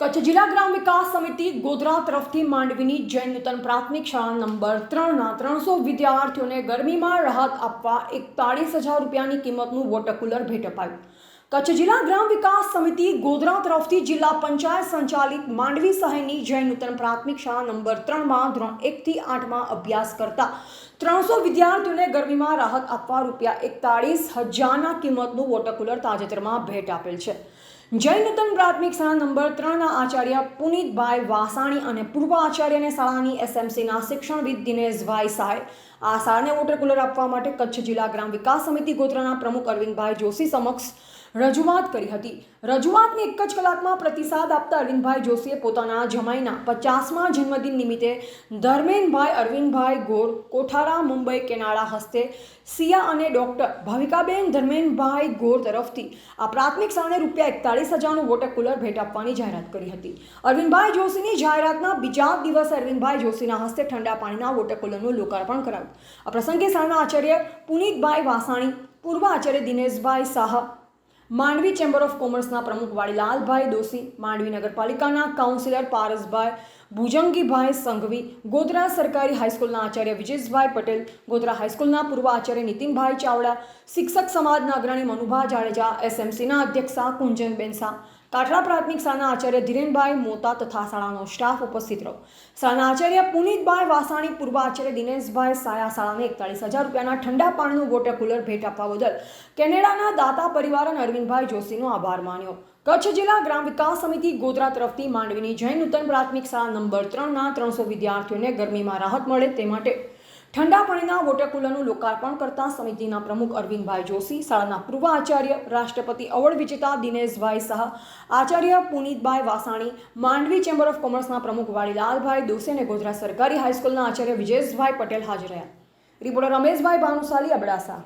કચ્છ જિલ્લા ગ્રામ વિકાસ સમિતિ ગોધરા તરફથી માંડવીની જૈન નૂતન પ્રાથમિક શાળા નંબર ત્રણના ત્રણસો વિદ્યાર્થીઓને ગરમીમાં રાહત આપવા એકતાળીસ હજાર રૂપિયાની કિંમતનું વોટર કુલર ભેટ અપાયું. કચ્છ જિલ્લા ગ્રામ વિકાસ સમિતિ ગોધરા તરફથી જિલ્લા પંચાયત સંચાલિત માંડવી સહાયની જૈન નૂતન પ્રાથમિક શાળા નંબર ત્રણમાં ધોરણ એકથી આઠમાં અભ્યાસ કરતા ત્રણસો વિદ્યાર્થીઓને ગરમીમાં રાહત આપવા રૂપિયા એકતાળીસ હજારના કિંમતનું વોટર કુલર તાજેતરમાં ભેટ આપેલ છે. જૈન પ્રાથમિક શાળા નંબર ત્રણના આચાર્ય પુનિતભાઈ વાસાણી અને પૂર્વ આચાર્યને શાળાની એસએમસીના શિક્ષણવિદ દિનેશભાઈ સાહેબ આ શાળાને વોટર કુલર આપવા માટે કચ્છ જિલ્લા ગ્રામ વિકાસ સમિતિ ગોત્રના પ્રમુખ અરવિંદભાઈ જોશી સમક્ષ રજૂઆત કરી હતી. રજૂઆતની એક જ કલાકમાં પ્રતિસાદ આપતા અરવિંદભાઈ જોશીએ પોતાના જમાઈના પચાસમા જન્મદિન નિમિત્તે ધર્મેનભાઈ અરવિંદભાઈ ગોર કોઠારા, મુંબઈ, કેનાળા હસ્તે સિયા અને ડૉક્ટર ભાવિકાબેન ધર્મેનભાઈ ગોર તરફથી આ પ્રાથમિક શાળાને રૂપિયા એકતાળીસ હજારનું વોટર કુલર ભેટ આપવાની જાહેરાત કરી હતી. અરવિંદભાઈ જોશીની જાહેરાતના બીજા દિવસે અરવિંદભાઈ જોશીના હસ્તે ઠંડા પાણીના વોટર કુલરનું લોકાર્પણ કરાયું. આ પ્રસંગે શાળાના આચાર્ય પુનિતભાઈ વાસાણી, પૂર્વ આચાર્ય દિનેશભાઈ શાહ માંડવી ચેમ્બર ઓફ કોમર્સના પ્રમુખ વાડીલાલભાઈ દોશી, માંડવી નગરપાલિકાના કાઉન્સિલર પારસભાઈ ભુજંગીભાઈ સંઘવી, ગોધરા સરકારી હાઈસ્કૂલના આચાર્ય વિજેશભાઈ પટેલ, ગોધરા હાઈસ્કૂલના પૂર્વ આચાર્ય નીતિનભાઈ ચાવડા, શિક્ષક સમાજના અગ્રણી મનુભા જાડેજા, એસએમસીના અધ્યક્ષા કુંજનબેન શાહ કાઠડા પ્રાથમિક શાળાના આચાર્ય ધીરેનભાઈ મોતા તથા શાળાનો સ્ટાફ ઉપસ્થિત રહ્યો. શાળાના આચાર્ય પુનિતભાઈ વાસાણી, પૂર્વ આચાર્ય દિનેશભાઈ સાયા શાળાને એકતાળીસ હજાર રૂપિયાના ઠંડા પાણીનું વોટર કુલર ભેટ આપવા બદલ કેનેડાના દાતા પરિવાર અને અરવિંદભાઈ જોશીનો આભાર માન્યો. કચ્છ જિલ્લા ગ્રામ વિકાસ સમિતિ ગોધરા તરફથી માંડવીની જૈન નૂતન પ્રાથમિક શાળા નંબર ત્રણના ત્રણસો વિદ્યાર્થીઓને ગરમીમાં રાહત મળે તે માટે ઠંડા પાણીના વોટર કુલરનું લોકાર્પણ કરતા સમિતિના પ્રમુખ અરવિંદભાઈ જોશી, શાળાના પૂર્વ આચાર્ય, રાષ્ટ્રપતિ એવોર્ડ વિજેતા દિનેશભાઈ શાહ, આચાર્ય પુનિતભાઈ વાસાણી, માંડવી ચેમ્બર ઓફ કોમર્સના પ્રમુખ વાડીલાલભાઈ દોસે અને ગોધરા સરકારી હાઈસ્કૂલના આચાર્ય વિજેશભાઈ પટેલ હાજર રહ્યા. રિપોર્ટર રમેશભાઈ ભાનુશાલી, અબડાસા.